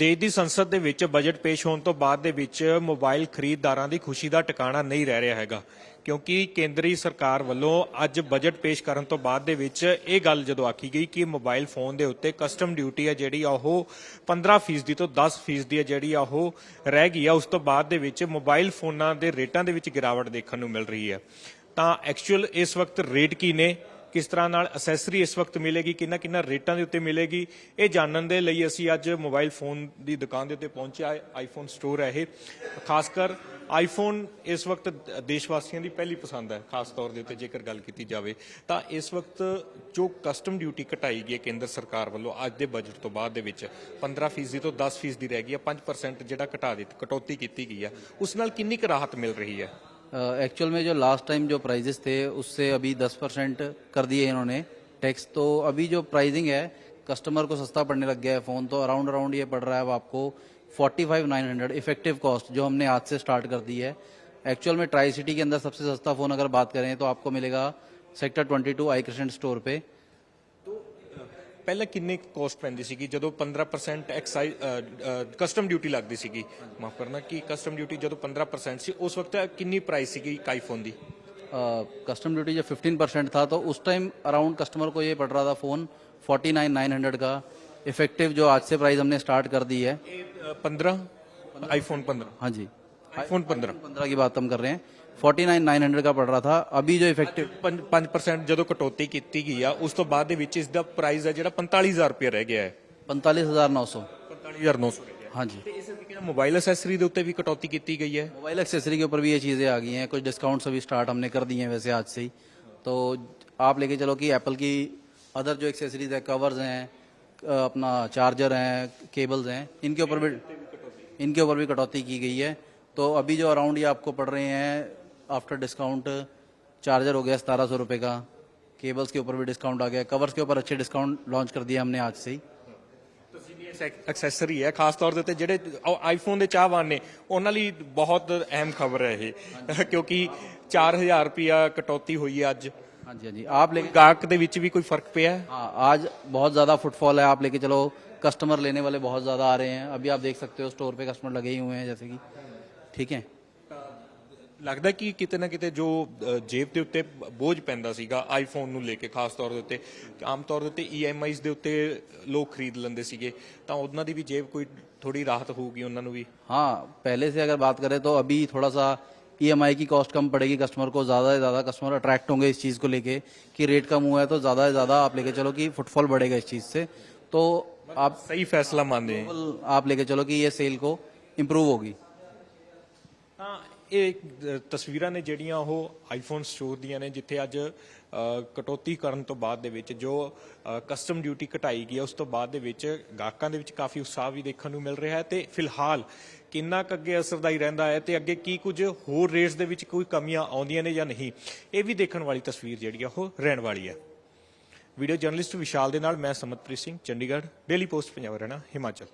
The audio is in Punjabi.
ਦੇਸ਼ ਦੀ ਸੰਸਦ ਦੇ ਵਿੱਚ ਬਜਟ ਪੇਸ਼ ਹੋਣ ਤੋਂ ਬਾਅਦ ਦੇ ਵਿੱਚ ਮੋਬਾਈਲ ਖਰੀਦਦਾਰਾਂ ਦੀ ਖੁਸ਼ੀ ਦਾ ਟਿਕਾਣਾ ਨਹੀਂ ਰਹਿ ਰਿਹਾ ਹੈਗਾ। ਕਿਉਂਕਿ ਕੇਂਦਰੀ ਸਰਕਾਰ ਵੱਲੋਂ ਅੱਜ ਬਜਟ ਪੇਸ਼ ਕਰਨ ਤੋਂ ਬਾਅਦ ਦੇ ਵਿੱਚ ਇਹ ਗੱਲ ਜਦੋਂ ਆਖੀ ਗਈ ਕਿ ਮੋਬਾਈਲ ਫੋਨ ਦੇ ਉੱਤੇ ਕਸਟਮ ਡਿਊਟੀ ਹੈ ਜਿਹੜੀ ਆ ਉਹ 15% ਦੀ ਤੋਂ 10% ਦੀ ਹੈ ਜਿਹੜੀ ਆ ਉਹ ਰਹਿ ਗਈ ਆ, ਉਸ ਤੋਂ ਬਾਅਦ ਦੇ ਵਿੱਚ ਮੋਬਾਈਲ ਫੋਨਾਂ ਦੇ ਰੇਟਾਂ ਦੇ ਵਿੱਚ ਗਿਰਾਵਟ ਦੇਖਣ ਨੂੰ ਮਿਲ ਰਹੀ ਹੈ। ਤਾਂ ਐਕਚੁਅਲ ਇਸ ਵਕਤ ਰੇਟ ਕੀ ਨੇ? ਕਿਸ ਤਰ੍ਹਾਂ ਨਾਲ ਅਸੈਸਰੀ ਇਸ ਵਕਤ ਮਿਲੇਗੀ, ਕਿੰਨਾ ਕਿੰਨਾ ਰੇਟਾਂ ਦੇ ਉੱਤੇ ਮਿਲੇਗੀ, ਇਹ ਜਾਣਨ ਦੇ ਲਈ ਅਸੀਂ ਅੱਜ ਮੋਬਾਈਲ ਫੋਨ ਦੀ ਦੁਕਾਨ ਦੇ ਉੱਤੇ ਪਹੁੰਚਿਆ ਆਈਫੋਨ ਸਟੋਰ ਹੈ ਇਹ। ਖਾਸ ਕਰ ਆਈਫੋਨ ਇਸ ਵਕਤ ਦੇਸ਼ ਵਾਸੀਆਂ ਦੀ ਪਹਿਲੀ ਪਸੰਦ ਹੈ, ਖਾਸ ਤੌਰ ਦੇ ਉੱਤੇ ਜੇਕਰ ਗੱਲ ਕੀਤੀ ਜਾਵੇ, ਤਾਂ ਇਸ ਵਕਤ ਜੋ ਕਸਟਮ ਡਿਊਟੀ ਘਟਾਈ ਗਈ ਹੈ ਕੇਂਦਰ ਸਰਕਾਰ ਵੱਲੋਂ ਅੱਜ ਦੇ ਬਜਟ ਤੋਂ ਬਾਅਦ ਦੇ ਵਿੱਚ 15% ਤੋਂ 10% ਦੀ ਰਹਿ ਗਈ ਹੈ 5% ਜਿਹੜਾ ਘਟਾ ਦਿੱਤੀ, ਕਟੌਤੀ ਕੀਤੀ ਗਈ ਹੈ, ਉਸ ਨਾਲ ਕਿੰਨੀ ਕੁ ਰਾਹਤ ਮਿਲ ਰਹੀ ਹੈ? एक्चुअल में जो लास्ट टाइम जो प्राइजेस थे उससे अभी 10 परसेंट कर दिए इन्होंने टैक्स तो अभी जो प्राइजिंग है कस्टमर को सस्ता पड़ने लग गया है फ़ोन तो अराउंड अराउंड ये पड़ रहा है अब आपको 45,900 इफ़ेक्टिव कॉस्ट जो हमने आज से स्टार्ट कर दी है। एक्चुअल में ट्राई सिटी के अंदर सबसे सस्ता फ़ोन अगर बात करें तो आपको मिलेगा सेक्टर 22 आई क्रिसेंट स्टोर पे। ਪਹਿਲਾਂ ਕਿੰਨੇ ਕੋਸਟ ਪੈਂਦੀ ਸੀਗੀ ਜਦੋਂ 15% ਐਕਸਾਈਜ਼ ਕਸਟਮ ਡਿਊਟੀ ਲੱਗਦੀ ਸੀਗੀ ਮਾਫ ਕਰਨਾ ਕਿ ਕਸਟਮ ਡਿਊਟੀ ਜਦੋਂ 15% ਸੀ ਉਸ ਵਕਤ ਕਿੰਨੀ ਪ੍ਰਾਈਸ ਸੀਗੀ ਇੱਕ ਆਈਫੋਨ ਦੀ कस्टम ड्यूटी जब 15 परसेंट था तो उस टाइम अराउंड कस्टमर को ये पड़ रहा था फ़ोन 49,900 का इफेक्टिव जो आज से प्राइस हमने स्टार्ट कर दी है ਇਹ ਅ, 15 ਆਈਫੋਨ 15 हाँ जी ਆਈਫੋਨ 15 पंद्रह की बात हम कर रहे हैं फोर्टी नाइन नाइन हंड्रेड का पड़ रहा था अभी जो इफेक्टिव 5% ਜਦੋਂ ਕਟੌਤੀ ਕੀਤੀ ਗਈ ਆ ਉਸ ਤੋਂ ਬਾਅਦ ਦੇ ਵਿੱਚ ਇਸ ਦਾ ਪ੍ਰਾਈਸ ਹੈ ਜਿਹੜਾ 45000 ਰੁਪਏ ਰਹਿ ਗਿਆ ਹੈ पैंतालीस हजार नौ सौ 45900 ਰਹਿ ਗਿਆ हाँ जी ਤੇ ਇਸ ਤਰੀਕੇ ਨਾਲ ਮੋਬਾਈਲ ਐਸੈਸਰੀ ਦੇ ਉੱਤੇ ਵੀ ਕਟੌਤੀ ਕੀਤੀ ਗਈ ਹੈ मोबाइल एक्सेसरी के ऊपर भी ये चीज़ें आ गई हैं कुछ डिस्काउंट्स अभी स्टार्ट हमने कर दिए हैं वैसे आज से ही तो आप लेके चलो कि एप्पल की अदर जो एक्सेसरीज है कवर्स हैं अ, अपना चार्जर हैं केबल्स हैं इनके ऊपर भी इनके ऊपर भी कटौती की गई है तो अभी जो अराउंड ये आपको पड़ रहे हैं आफ्टर डिस्काउंट चार्जर हो गया सतारह सौ रुपये का केबल्स के ऊपर भी डिस्काउंट आ गया कवर्स के ऊपर अच्छे डिस्काउंट लॉन्च कर दिया हमने आज से ही ਐਕਸੈਸਰੀ ਹੈ ਖਾਸ ਤੌਰ ਦੇ ਉੱਤੇ ਜਿਹੜੇ ਆਈਫੋਨ ਦੇ ਚਾਹਵਾਨ ਨੇ ਉਹਨਾਂ ਲਈ ਬਹੁਤ ਅਹਿਮ ਖਬਰ ਹੈ ਇਹ ਕਿਉਂਕਿ 4000 ਰੁਪਿਆ ਕਟੌਤੀ ਹੋਈ ਹੈ ਅੱਜ हाँ जी हाँ जी आप लेके ਗਾਹਕ ਦੇ ਵਿੱਚ ਵੀ ਕੋਈ ਫਰਕ ਪਿਆ ਹੈ हाँ आज बहुत ज़्यादा फुटफॉल है आप लेके चलो कस्टमर लेने वाले बहुत ज़्यादा आ रहे हैं अभी आप देख सकते हो स्टोर पे कस्टमर लगे ही हुए हैं जैसे कि ठीक है ਲੱਗਦਾ ਕਿ ਕਿਤੇ ਨਾ ਕਿਤੇ ਜੋ ਅ, ਜੇਬ ਦੇ ਉੱਤੇ ਬੋਝ ਪੈਂਦਾ ਸੀਗਾ ਆਈਫੋਨ ਨੂੰ ਲੈ ਕੇ ਖਾਸ ਤੌਰ ਦੇ ਉੱਤੇ ਆਮ ਤੌਰ ਦੇ ਉੱਤੇ ਈਐਮਆਈਜ਼ ਦੇ ਉੱਤੇ ਲੋਕ ਖਰੀਦ ਲੈਂਦੇ ਸੀਗੇ ਤਾਂ ਉਹਨਾਂ ਦੀ ਵੀ ਜੇਬ ਕੋਈ ਥੋੜੀ ਰਾਹਤ ਹੋਊਗੀ ਉਹਨਾਂ ਨੂੰ ਵੀ हाँ पहले से अगर बात करें तो अभी थोड़ा सा ईएमआई की कॉस्ट कम पड़ेगी कस्टमर को ज़्यादा से ज़्यादा कस्टमर अट्रैक्ट होंगे इस चीज़ को लेके कि रेट कम हुआ है तो ज़्यादा से ज़्यादा आप लेके चलो कि फुटफॉल बढ़ेगा इस चीज़ से तो आप ਸਹੀ ਫੈਸਲਾ ਮੰਨਦੇ ਆ आप लेके चलो कि ये सेल को इम्प्रूव होगी ਤਾਂ ਇਹ ਤਸਵੀਰਾਂ ਨੇ ਜਿਹੜੀਆਂ ਉਹ ਆਈਫੋਨ ਸਟੋਰ ਦੀਆਂ ਨੇ, ਜਿੱਥੇ ਅੱਜ ਕਟੌਤੀ ਕਰਨ ਤੋਂ ਬਾਅਦ ਦੇ ਵਿੱਚ ਜੋ ਕਸਟਮ ਡਿਊਟੀ ਘਟਾਈ ਗਈ ਹੈ, ਉਸ ਤੋਂ ਬਾਅਦ ਦੇ ਵਿੱਚ ਗਾਹਕਾਂ ਦੇ ਵਿੱਚ ਕਾਫੀ ਉਤਸ਼ਾਹ ਵੀ ਦੇਖਣ ਨੂੰ ਮਿਲ ਰਿਹਾ ਹੈ ਤੇ ਫਿਲਹਾਲ ਕਿੰਨਾ ਕੁ ਅੱਗੇ ਅਸਰਦਾਈ ਰਹਿੰਦਾ ਹੈ ਤੇ ਅੱਗੇ ਕੀ ਕੁਝ ਹੋਰ ਰੇਟਸ ਦੇ ਵਿੱਚ ਕੋਈ ਕਮੀਆਂ ਆਉਂਦੀਆਂ ਨੇ ਜਾਂ ਨਹੀਂ, ਇਹ ਵੀ ਦੇਖਣ ਵਾਲੀ ਤਸਵੀਰ ਜਿਹੜੀ ਆ ਉਹ ਰਹਿਣ ਵਾਲੀ ਹੈ। ਵੀਡੀਓ ਜਰਨਲਿਸਟ ਵਿਸ਼ਾਲ ਦੇ ਨਾਲ ਮੈਂ ਸਮਤਪ੍ਰੀਤ ਸਿੰਘ, ਚੰਡੀਗੜ੍ਹ ਡੇਲੀ ਪੋਸਟ ਪੰਜਾਬ ਰਹਿਣਾ ਹਿਮਾਚਲ।